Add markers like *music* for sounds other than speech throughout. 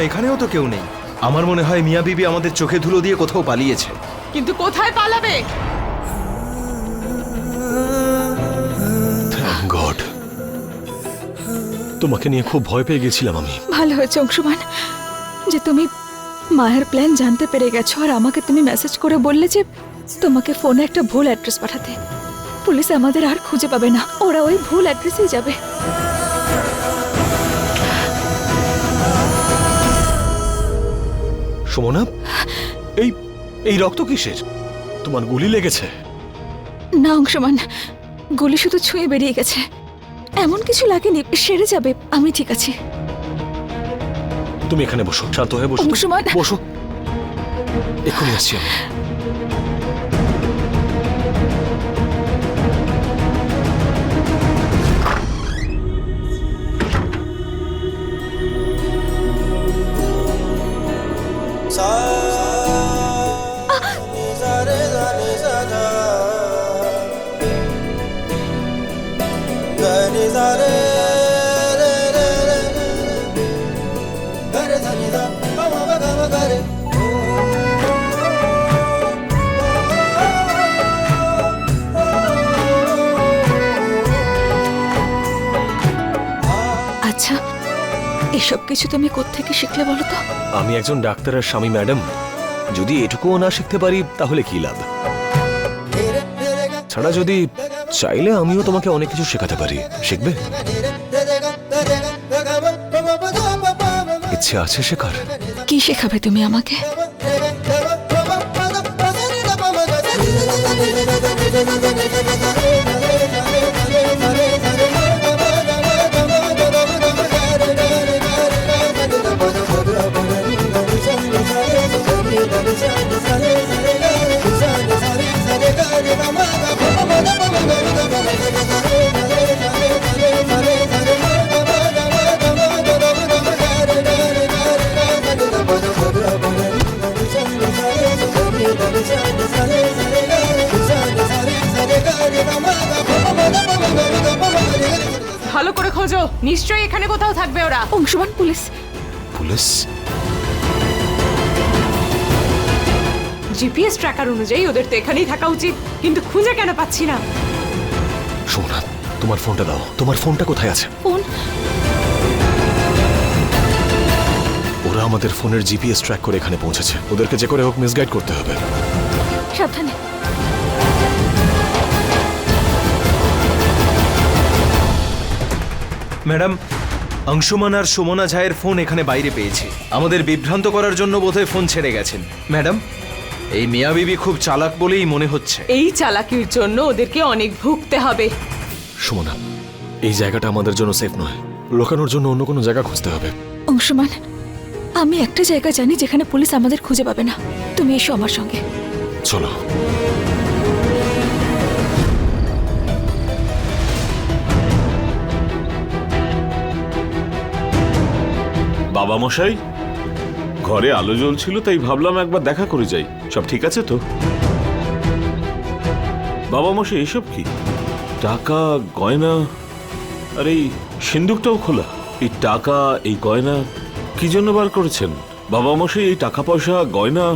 এখানেও তো কেউ নেই। আমার মনে হয় মিয়া বিবি আমাদের চোখে ধুলো দিয়ে কোথাও পালিয়েছে। কিন্তু কোথায় পালাবে? গড। তোমাকে নিয়ে খুব ভয় পেয়ে গেছিলাম আমি। ভালো হয়েছে অংশুমান। যে তুমি মায়ের প্ল্যান জানতে পেরে গেছো আর আমাকে তুমি মেসেজ করে বললে যে তোমাকে ফোনে একটা ভুল অ্যাড্রেস পাঠাতে। পুলিশ আমাদের আর খুঁজে পাবে না। ওরা ওই ভুল অ্যাড্রেসেই যাবে। সুমনা এই এই রক্ত কিসের? তোমার গুলি লেগেছে। না অংশমান গুলি শুধু ছুঁয়ে বেরিয়ে গেছে। এমন কিছু লাগেনি সেরে যাবে আমি ঠিক আছি। তুমি এখানে বসো শান্ত হয়ে বসো। অংশুমান। বসো। এক্ষুনি আসছি আমি। কিছু তুমি কোত্থেকে শিখলে বলো তো? আমি একজন ডাক্তারের স্বামী ম্যাডাম। যদি এটুকুও না শিখতে পারি তাহলে কি লাভ? ছাড়া যদি চাইলে আমিও তোমাকে অনেক কিছু শেখাতে পারি। শিখবে? ইচ্ছে আছে শেখার? কি শেখাবে তুমি আমাকে? নিশ্চয়ই এখানে কোথাও থাকবে ওরা। Anshuman police. Police? GPS tracker অনুযায়ী ওদের তো এখানেই থাকা উচিত কিন্তু খুঁজে কেন পাচ্ছি না? সোমনা তোমার ফোনটা দাও। তোমার ফোনটা কোথায় আছে? ফোন। ওরা আমাদের ফোনের জিপিএস ট্র্যাক করে এখানে পৌঁছেছে। ওদেরকে যে করে হোক মিসগাইড করতে হবে। সাবধানে। ম্যাডাম অংশুমান আর সুমনা ঝায়ের ফোন এখানে বাইরে পেয়েছি। আমাদের বিভ্রান্ত করার জন্য বোধহয় ফোন ছেড়ে গেছেন। ম্যাডাম এই মিয়া বিবি খুব চালাক বলেই মনে হচ্ছে। এই চালাকির জন্য ওদেরকে অনেক ভুগতে হবে। সুমনা এই জায়গাটা আমাদের জন্য সেফ নয়। লোকানোর জন্য অন্য কোনো জায়গা খুঁজতে হবে। অংশমান আমি একটা জায়গা জানি যেখানে পুলিশ আমাদের খুঁজে পাবে না। তুমি এসো আমার সঙ্গে। চলো। বাবা মশাই ঘরে আলো জ্বলছিল, তাই ভাবলাম একবার দেখা করে যাই। সব ঠিক আছে তো? বাবা মশাই এসব কি? টাকা, গয়না? আর এই সিন্দুকটাও খোলা। এই টাকা, এই গয়না, কি জন্য বার করেছেন? বাবা মশাই এই টাকা পয়সা, গয়না,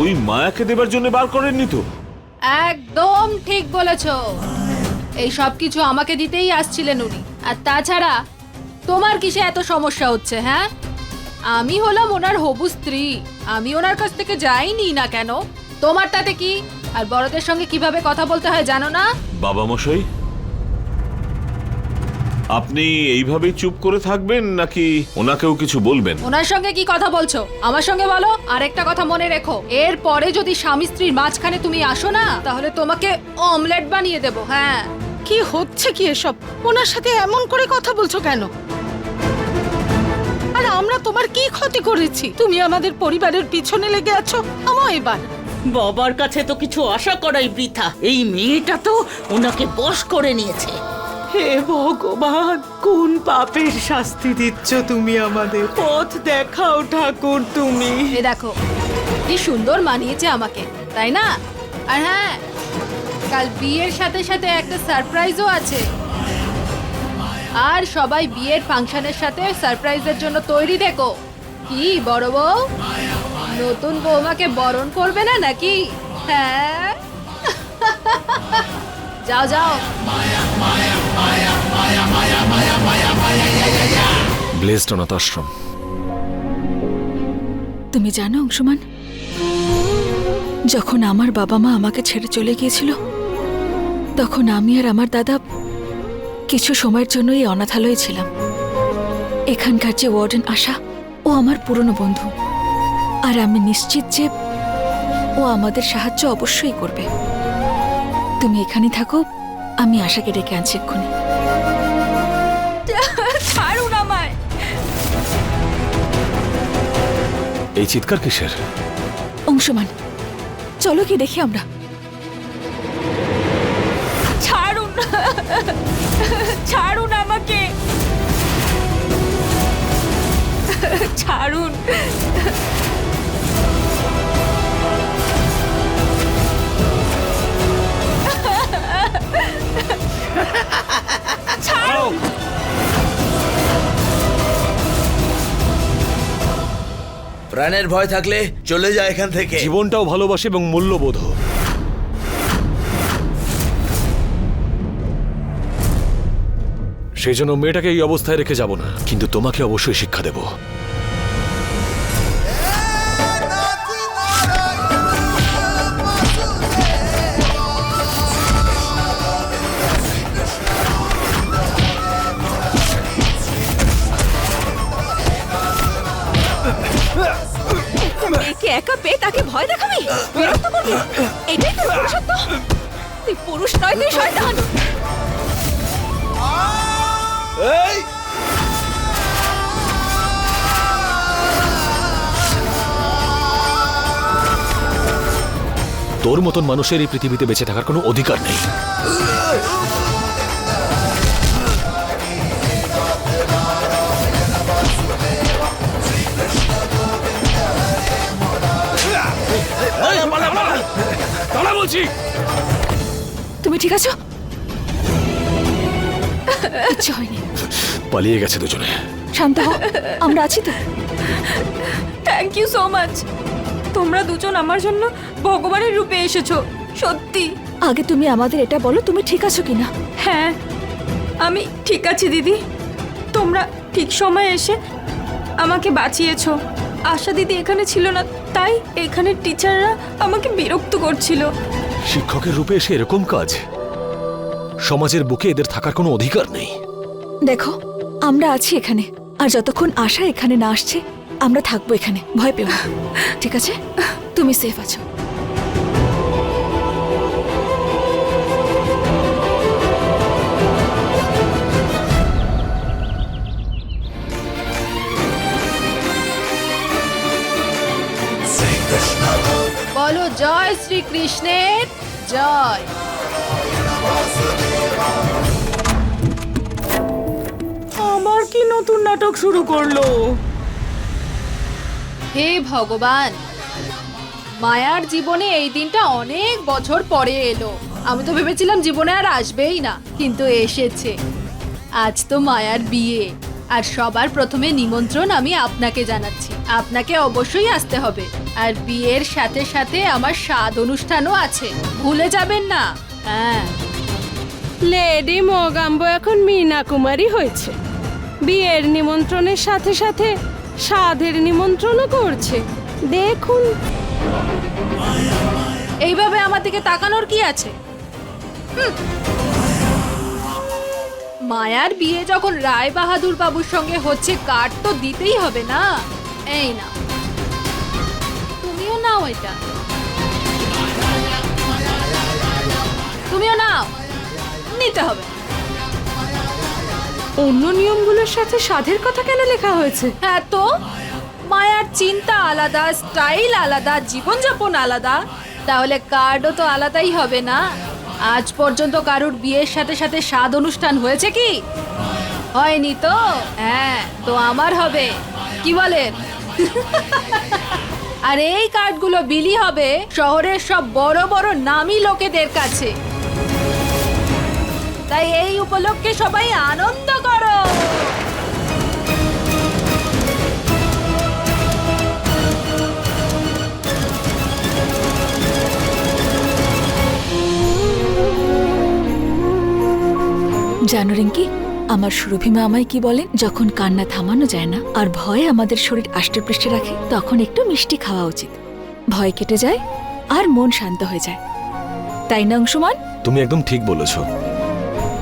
ওই মায়াকে দেবার জন্য বার করেননি তো? একদম ঠিক বলেছ। এই সব কিছু আমাকে দিতেই আসছিলেন উনি। আর তাছাড়া তোমার কিসে এত সমস্যা হচ্ছে হ্যাঁ? আমি হলাম ওনার হবু স্ত্রী। আমি ওনার কাছ থেকে যাইনি না কেন? তোমার তাতে কি? আর বড়দের সঙ্গে কীভাবে কথা বলতে হয় জানো না? বাবা মশাই আপনি এইভাবেই চুপ করে থাকবেন নাকি ওনাকেও কিছু বলবেন? ওনার সঙ্গে কি কথা বলছো? আমার সঙ্গে বলো আরেকটা কথা মনে রেখো। এর পরে যদি স্বামী স্ত্রীর মাঝখানে তুমি আসো না তাহলে তোমাকে অমলেট বানিয়ে দেবো হ্যাঁ। কি হচ্ছে কি এসব? ওনার সাথে এমন করে কথা বলছো কেন? তোমার কি ক্ষতি করেছি? তুমি আমাদের পরিবারের পিছনে লেগে আছো? আমো এবার। বাবার কাছে তো কিছু আশা করাই বৃথা। এই মেয়েটা তো ওনাকে বশ করে নিয়েছে। হে ভগবান কোন পাপের শাস্তি দিচ্ছ তুমি আমাদের? পথ দেখাও ঠাকুর তুমি। এ দেখো কি সুন্দর মানিয়েছে আমাকে তাই না? আর হ্যাঁ কাল বিয়ের সাথে সাথে একটা সারপ্রাইজও আছে। আর সবাই বিয়ের ফাংশনের সাথে সারপ্রাইজের জন্য তৈরি দেখো। কি বড় বউ? নতুন বৌমাকে বরণ করবে না নাকি? হ্যাঁ। *laughs* যাও যাও। ব্লেসড অনাথ আশ্রম। তুমি জানো অংশমান যখন আমার বাবা মা আমাকে ছেড়ে চলে গিয়েছিল তখন আমি আর আমার দাদা কিছু সময়ের জন্য এই অনাথালয়ে ছিলাম। এখানকার যে ওয়ার্ডেন আশা ও আমার পুরনো বন্ধু। আর আমি নিশ্চিত যে ও আমাদের সাহায্য অবশ্যই করবে। তুমি এখানে থাকো আমি আশাকে ডেকে আনছি এক্ষুনি। ছাড়ুন আমায়। এই চিৎকার কিসের? অংশমান চলো কি দেখি আমরা। ছাড়ুন। *laughs* ছাড়ুন আমাকে। *laughs* ছাড়ুন। প্রাণের ভয় থাকলে চলে যায় এখান থেকে। জীবনটাও ভালোবাসে এবং মূল্যবোধ সেই জন্য মেয়েটাকে এই অবস্থায় রেখে যাব না। কিন্তু তোমাকে অবশ্যই শিক্ষা দেব। মেয়েকে একা পেয়ে তাকে ভয় দেখাবি? এটাই তোর পুরুষত্ব তুই পুরুষ নয়, তুই শয়তান। তোর মতন মানুষের এই পৃথিবীতে বেঁচে থাকার কোনো অধিকার নেই। তুমি ঠিক আছো? কিচ্ছু হয়নি। পালিয়ে গেছে দুজনে। শান্ত হও আমরা আছি তো। থ্যাংক ইউ সো মাচ তোমরা দুজন আমার জন্য ভগবানের রূপে এসেছ সত্যি। আগে তুমি আমাদের এটা বলো তুমি ঠিক আছো কিনা? হ্যাঁ আমি ঠিক আছি দিদি। তোমরা ঠিক সময়ে এসে আমাকে বাঁচিয়েছো। আশা দিদি এখানে ছিল না তাই এখানে টিচাররা আমাকে বিরক্ত করছিল। শিক্ষকের রূপে এসে এরকম কাজ? সমাজের বুকে এদের থাকার কোনো অধিকার নেই। দেখো আমরা আছি এখানে আর যতক্ষণ আশা এখানে না আসছে আমরা থাকব এখানে ভয় পেও না। ঠিক আছে? তুমি সেফ আছো। বলো জয় শ্রীকৃষ্ণের জয়। আমার কি নতুন নাটক শুরু করল? হে ভগবান মায়ার জীবনে এই দিনটা অনেক বছর পরে এলো। আমি তো ভেবেছিলাম জীবনে আর আসবেই না কিন্তু এসেছে। আজ তো মায়ার বিয়ে। আর সবার প্রথমে নিমন্ত্রণ আমি আপনাকে জানাচ্ছি। আপনাকে অবশ্যই আসতে হবে। আর বিয়ের সাথে সাথে আমার স্বাদ অনুষ্ঠানও আছে। ভুলে যাবেন না। হ্যাঁ। লেডি মোগাম্ব এখন মীনা কুমারী হয়েছে। বিয়ের নিমন্ত্রণের সাথে সাথে সাধের নিমন্ত্রণও করছে। দেখুন। এইভাবে আমার দিকে তাকানোর কি আছে? হুম। মায়ার বিয়ে যখন রায় বাহাদুর বাবুর সঙ্গে হচ্ছে কার্ড তো দিতেই হবে না। এই না তুমিও নাও এটা। তুমিও নাও। নিতে হবে। অন্য নিয়মগুলোর সাথে সাধের কথা কেন লেখা হয়েছে? হ্যাঁ তো মায়ার চিন্তা আলাদা স্টাইল আলাদা জীবনযাপন আলাদা। তাহলে কার্ডও তো আলাদাই হবে না। আজ পর্যন্ত কারুর বিয়ের সাথে সাথে স্বাদ অনুষ্ঠান হয়েছে কি? হয়নি তো? হ্যাঁ তো আমার হবে। কি বলেন *laughs* আর এই কার্ডগুলো বিলি হবে শহরের সব বড় বড় নামী লোকেদের কাছে। তাই এই উপলক্ষে সবাই আনন্দ করো। জানো রিঙ্কি আমার সুরভিমা আমায় কি বলেন যখন কান্না থামানো যায় না আর ভয়ে আমাদের শরীর আষ্টেপৃষ্টে রাখে তখন একটু মিষ্টি খাওয়া উচিত। ভয় কেটে যায় আর মন শান্ত হয়ে যায়। তাই না অংশমান? তুমি একদম ঠিক বলেছ।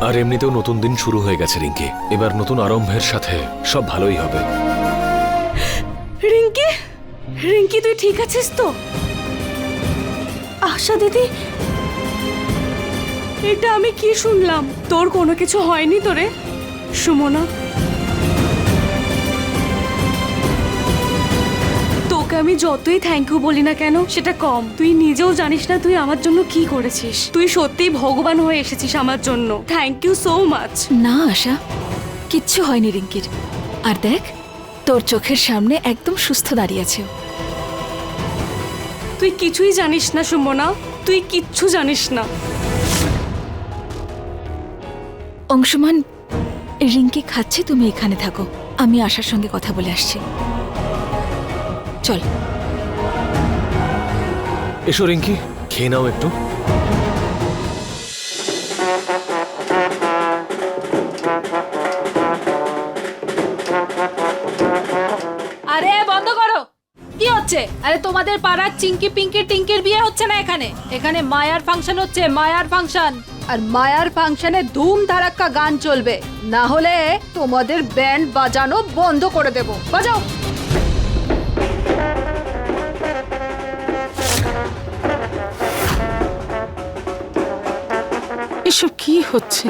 আর এমনিতেও নতুন দিন শুরু হয়ে গেছে রিঙ্কি। এবার নতুন আরম্ভের সাথে সব ভালোই হবে। রিঙ্কি? রিঙ্কি তুই ঠিক আছিস তো? আশা দিদি এটা আমি কি শুনলাম? তোর কোনো কিছু হয়নি তোরে? সুমনা। তোকে আমি যতই থ্যাংক ইউ বলি না কেন সেটা কম। তুই নিজেও জানিস না তুই আমার জন্য কি করেছিস। তুই সত্যিই ভগবান হয়ে এসেছিস আমার জন্য। থ্যাংক ইউ সো মাচ না আশা। কিচ্ছু হয়নি রিঙ্কির। আর দেখ তোর চোখের সামনে একদম সুস্থ দাঁড়িয়ে আছে তুই কিছুই জানিস না সুমনা। তুই কিচ্ছু জানিস না। অংশমান রিঙ্কি খাচ্ছে তুমি এখানে থাকো। আমি আশার সঙ্গে কথা বলে আসছি। চল। এসো রিঙ্কি খেয়ে নাও একটু। আরে বন্ধ করো। কি হচ্ছে? আরে তোমাদের পাড়ার চিঙ্কি পিঙ্কি টিঙ্কির বিয়ে হচ্ছে না এখানে? এখানে মায়ার ফাংশন হচ্ছে মায়ার ফাংশন। আর মায়ার ফাংশনে ধুম ধারাক্কা গান চলবে। না হলে তোমাদের ব্যান্ড বাজানো বন্ধ করে দেব। বাজাও। এসব কি হচ্ছে?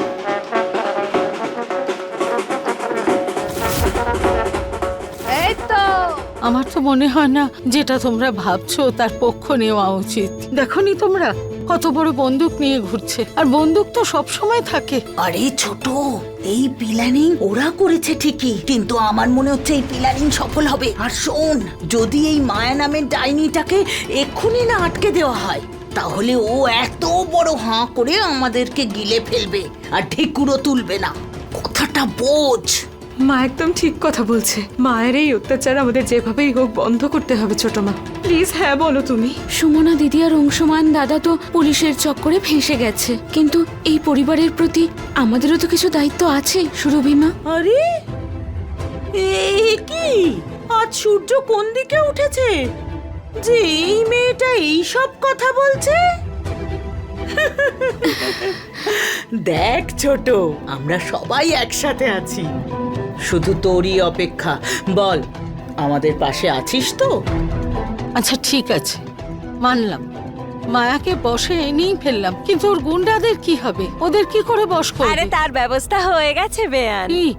এই তো। আমার তো মনে হয় না যেটা তোমরা ভাবছ তার পক্ষ নেওয়া উচিত। দেখনি তোমরা? কত বড় বন্দুক নিয়ে ঘুরছে। আর বন্দুক তো সব সময় থাকে। আরে ছোট, এই প্ল্যানিং ওরা করেছে ঠিকই, কিন্তু আমার মনে হচ্ছে এই প্ল্যানিং সফল হবে। আর শোন, যদি এই মায়া নামের ডাইনিটাকে এক্ষুনি না আটকে দেওয়া হয়, তাহলে ও এত বড় হাঁ করে আমাদেরকে গিলে ফেলবে, আর ঢেকুরও তুলবে না। কথাটা বোঝ। মা একদম ঠিক কথা বলছে। মায়ের এই অত্যাচার আমাদের যেভাবেই হোক বন্ধ করতে হবে ছোট মা। প্লিজ হ্যাঁ বলো তুমি। সুমনা দিদি আর অংশমান দাদা তো পুলিশের চক্করে ফেঁসে গেছে। কিন্তু এই পরিবারের প্রতি আমাদেরও তো কিছু দায়িত্ব আছে সুরভিমা আরে এ কি? আজ সূর্য কোন দিকে উঠেছে? যে এই মেয়েটা এই সব কথা বলছে? *laughs* দেখ ছোট আমরা সবাই একসাথে আছি। শুধু তোরই অপেক্ষা। বল আমাদের পাশে আছিস তো? আচ্ছা ঠিক আছে। মানলাম। মায়াকে বসে এনেই ফেললাম কিন্তু ওর গুন্ডাদের কি হবে? ওদের কি করে বস করবে? আরে তার ব্যবস্থা হয়ে গেছে বেয়ান। কি?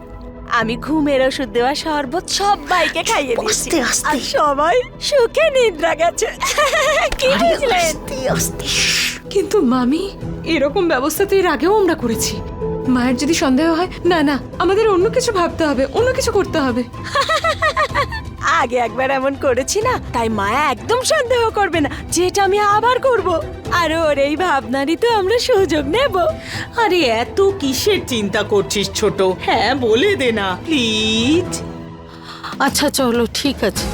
আমি ঘুমের ওষুধ দেওয়া শরবত সবাইকে খাইয়ে দিয়েছি। আস্তে আস্তে। আর সবাই সুখে নিদ্রা গেছে। *laughs* কি বুঝলেন আস্তে আস্তে। কিন্তু মামি এরকম ব্যবস্থা তো এর আগেও আমরা করেছি। মায়ের যদি সন্দেহ হয় না না আমাদের অন্য কিছু ভাবতে হবে অন্য কিছু করতে হবে। *laughs* আগে একবার এমন করেছি না তাই মায়া একদম সন্দেহ করবে না যেটা আমি আবার করব। আর ওর এই ভাবনারই তো আমরা সুযোগ নেব। আরে এত কিসের চিন্তা করছিস ছোট? হ্যাঁ বলে দে না প্লিজ। আচ্ছা চলো ঠিক আছে।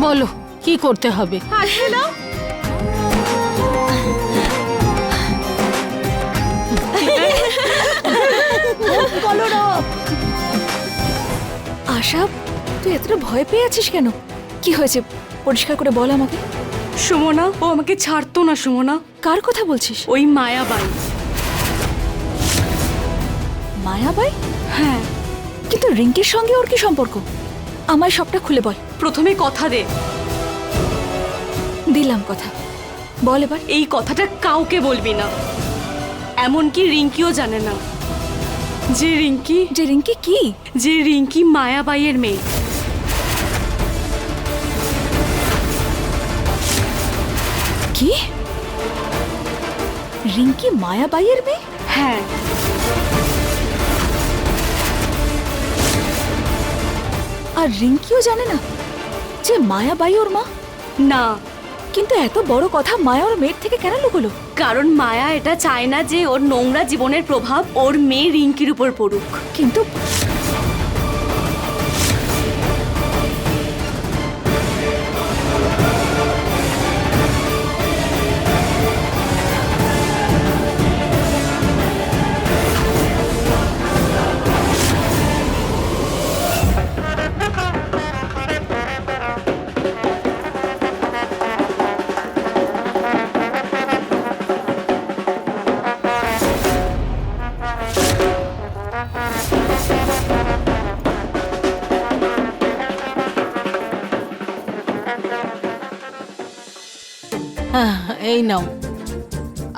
বলো কি করতে হবে? আশা তুই এতটা ভয় পেয়ে আছিস কেন? কি হয়েছে? পরিষ্কার করে বল আমাকে। সুমনা ও আমাকে ছাড়তো না সুমনা। কার কথা বলছিস? ওই মায়াবাই। মায়াবাই? হ্যাঁ। কিন্তু রিঙ্কির সঙ্গে ওর কি সম্পর্ক? আমায় সবটা খুলে বল। প্রথমে কথা দে। দিলাম কথা। বল এবার। এই কথাটা কাউকে বলবি না। এমনকি রিঙ্কিও জানে না। যে রিঙ্কি যে রিঙ্কি কি যে রিঙ্কি মায়াবাইয়ের মেয়ে কি রিঙ্কি মায়াবাইয়ের মেয়ে হ্যাঁ আর রিঙ্কিও জানে না যে মায়াবাই ওর মা না কিন্তু এত বড় কথা মায়া ওর মেয়ের থেকে কেন লুকোলো? কারণ মায়া এটা চায় না যে ওর নোংরা জীবনের প্রভাব ওর মেয়ে রিঙ্কির উপর পড়ুক। কিন্তু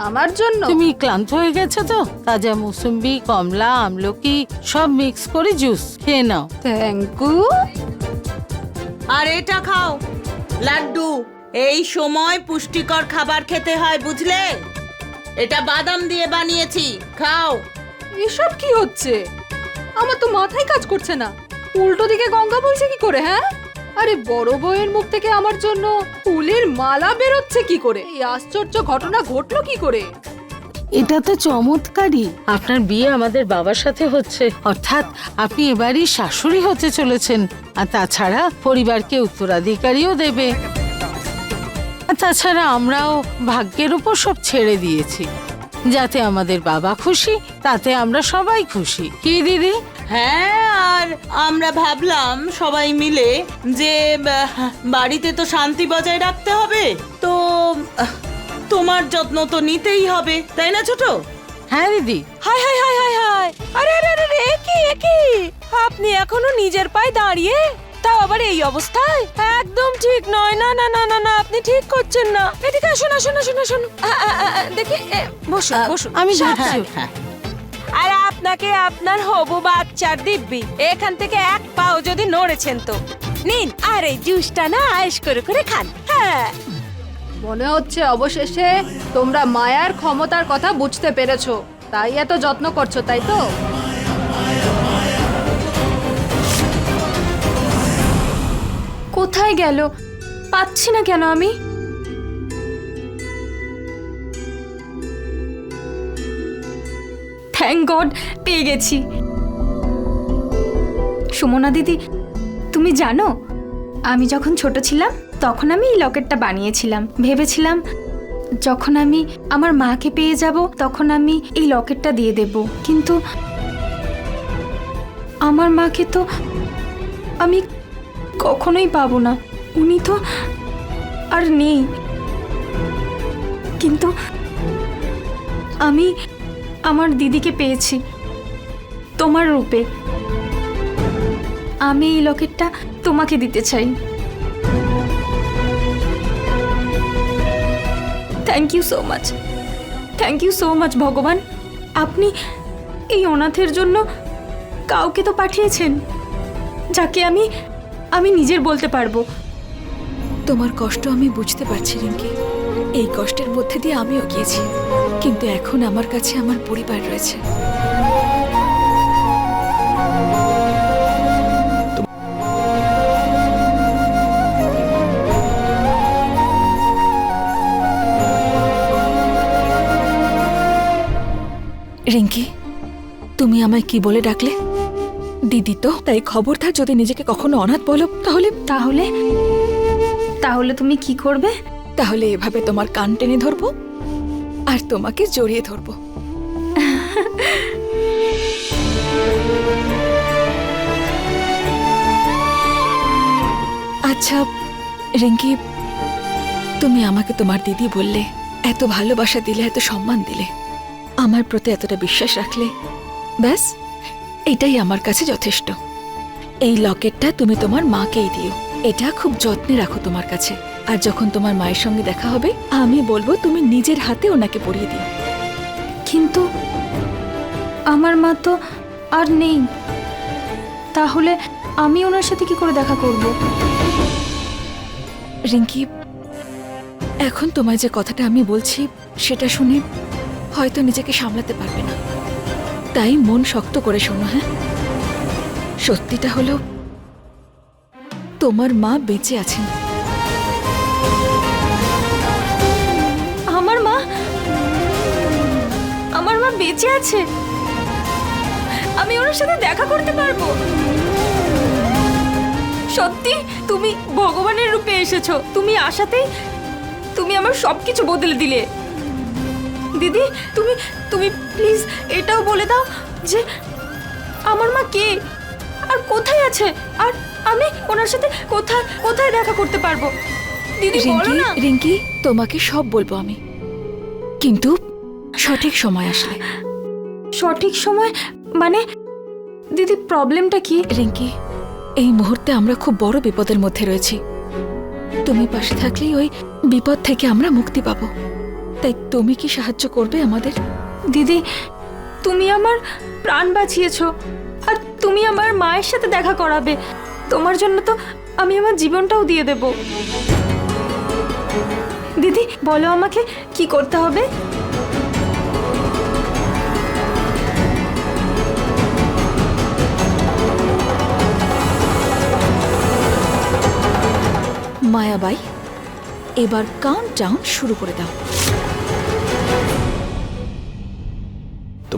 আমার জন্য? তুমি ক্লান্ত হয়ে গেছো তো? তাজা মুসুম্বি কমলা আমলকি সব মিক্স করে জুস খেয়ে নাও। থ্যাংক ইউ আর এটা খাও। লাড্ডু এই সময় পুষ্টিকর খাবার খেতে হয় বুঝলে? এটা বাদাম দিয়ে বানিয়েছি খাও। এসব কি হচ্ছে? আমার তো মাথায় কাজ করছে না। উল্টো দিকে গঙ্গা বলছে কি করে হ্যাঁ? আরে বড় বউয়ের মুখ থেকে আমার জন্য ফুলের মালা বেরোচ্ছে কি করে? এই আশ্চর্য ঘটনা ঘটলো কি করে? এটা তো চমৎকারই। আপনার বিয়ে আমাদের বাবার সাথে হচ্ছে। অর্থাৎ আপনি এবারই শাশুড়ি হতে চলেছেন আর তাছাড়া পরিবারকে উত্তরাধিকারীও দেবে। আর তাছাড়া আমরাও ভাগ্যের উপর সব ছেড়ে দিয়েছি। যাতে আমাদের বাবা খুশি তাতে আমরা সবাই খুশি। কি দিদি? হ্যাঁ আর আমরা ভাবলাম সবাই মিলে যে আহ, বাড়িতে তো শান্তি বজায় রাখতে হবে। তো আহ, তোমার যত্ন তো নিতেই হবে তাই না ছোট? হ্যাঁ দিদি। Hi hi hi hi hi আরে আরে আরে আরে, এ কি এ কি? আপনি এখনও নিজের পায়ে দাঁড়িয়ে তাও আবার এই অবস্থায়? একদম ঠিক নয়। না না না না না আপনি ঠিক করছেন না। এদিকে আসুন আসুন আসুন আসুন। দেখি এ, বসুন বসুন। আমি হ্যাঁ, যাচ্ছি হ্যাঁ আর আপনাকে আপনার হবু বাচ্চার দিব্যি। এখান থেকে এক পাও যদি নড়েছেন তো। নিন আর এই জুসটা না আয়েস করে করে খান। হ্যাঁ। মনে হচ্ছে অবশেষে তোমরা মায়ার ক্ষমতার কথা বুঝতে পেরেছ। তাই এত যত্ন করছ তাই তো? কোথায় গেল? পাচ্ছি না কেন আমি? থ্যাংক গড পেয়ে গেছি। সুমনা দিদি, তুমি জানো, আমি যখন ছোট ছিলাম, তখন আমি এই লকেটটা বানিয়েছিলাম। ভেবেছিলাম, যখন আমি আমার মাকে পেয়ে যাব, তখন আমি এই লকেটটা দিয়ে দেব। কিন্তু আমার মাকে তো আমি কখনোই পাবো না। উনি তো আর নেই। কিন্তু আমি আমার দিদিকে পেয়েছি, তোমার রূপে। আমি এই লকেটটা তোমাকে দিতে চাই। Thank you so much thank you so much ভগবান। আপনি এই অনাথের জন্য কাউকে তো পাঠিয়েছেন, যাকে আমি আমি নিজের বলতে পারব। তোমার কষ্ট আমি বুঝতে পারছি, রিঙ্কি। এই কষ্টের মধ্যে দিয়ে আমিও গিয়েছি। কিন্তু এখন আমার কাছে আমার পরিবার রয়েছে। রিঙ্কি, তুমি আমায় কি বলে ডাকলে? দিদি তো তাই খবরদার যদি নিজেকে কখনো অনাথ বলো তাহলে তাহলে? তাহলে তুমি কি করবে? তাহলে এভাবে তোমার কান টেনে ধরবো আর তোমাকে জড়িয়ে ধরবো। আচ্ছা রিঙ্কি তুমি আমাকে তোমার দিদি বললে এত ভালোবাসা দিলে এত সম্মান দিলে আমার প্রতি এতটা বিশ্বাস রাখলে ব্যাস। এটাই আমার কাছে যথেষ্ট। এই লকেটটা তুমি তোমার মাকেই দিও। এটা খুব যত্নে রাখো তোমার কাছে। আর যখন তোমার মায়ের সঙ্গে দেখা হবে, আমি বলব তুমি নিজের হাতে ওনাকে পরিয়ে দিও। কিন্তু আমার মা তো আর নেই। তাহলে আমি ওনার সাথে কি করে দেখা করব? রিঙ্কি, এখন তোমায় যে কথাটা আমি বলছি, সেটা শুনে হয়তো নিজেকে সামলাতে পারবে না। তাই মন শক্ত করে শোনো হ্যাঁ? সত্যিটা হলো, তোমার মা বেঁচে আছেন। আমার মা? আমার মা বেঁচে আছে? আমি ওনার সাথে দেখা করতে পারব? সত্যি, তুমি ভগবানের রূপে এসেছ। তুমি আসাতেই তুমি আমার সবকিছু বদলে দিলে। দিদি তুমি তুমি প্লিজ এটাও বলে দাও যে আমার মা কে? আর কোথায় আছে? আর আমি ওনার সাথে কোথায় কোথায় দেখা করতে পারব? দিদি বলো রিঙ্কি না। রিঙ্কি তোমাকে সব বলব আমি। কিন্তু সঠিক সময় আসলে। সঠিক সময় মানে দিদি প্রবলেমটা কি? রিঙ্কি এই মুহূর্তে আমরা খুব বড় বিপদের মধ্যে রয়েছি। তুমি পাশে থাকলেই ওই বিপদ থেকে আমরা মুক্তি পাবো। তাই তুমি কি সাহায্য করবে আমাদের? দিদি, তুমি আমার প্রাণ বাঁচিয়েছ আর তুমি আমার মায়ের সাথে দেখা করাবে। তোমার জন্য তো আমি আমার জীবনটাও দিয়ে দেব। দিদি, বলো আমাকে কি করতে হবে? মায়াবাই, এবার কাউন্ট ডাউন শুরু করে দাও।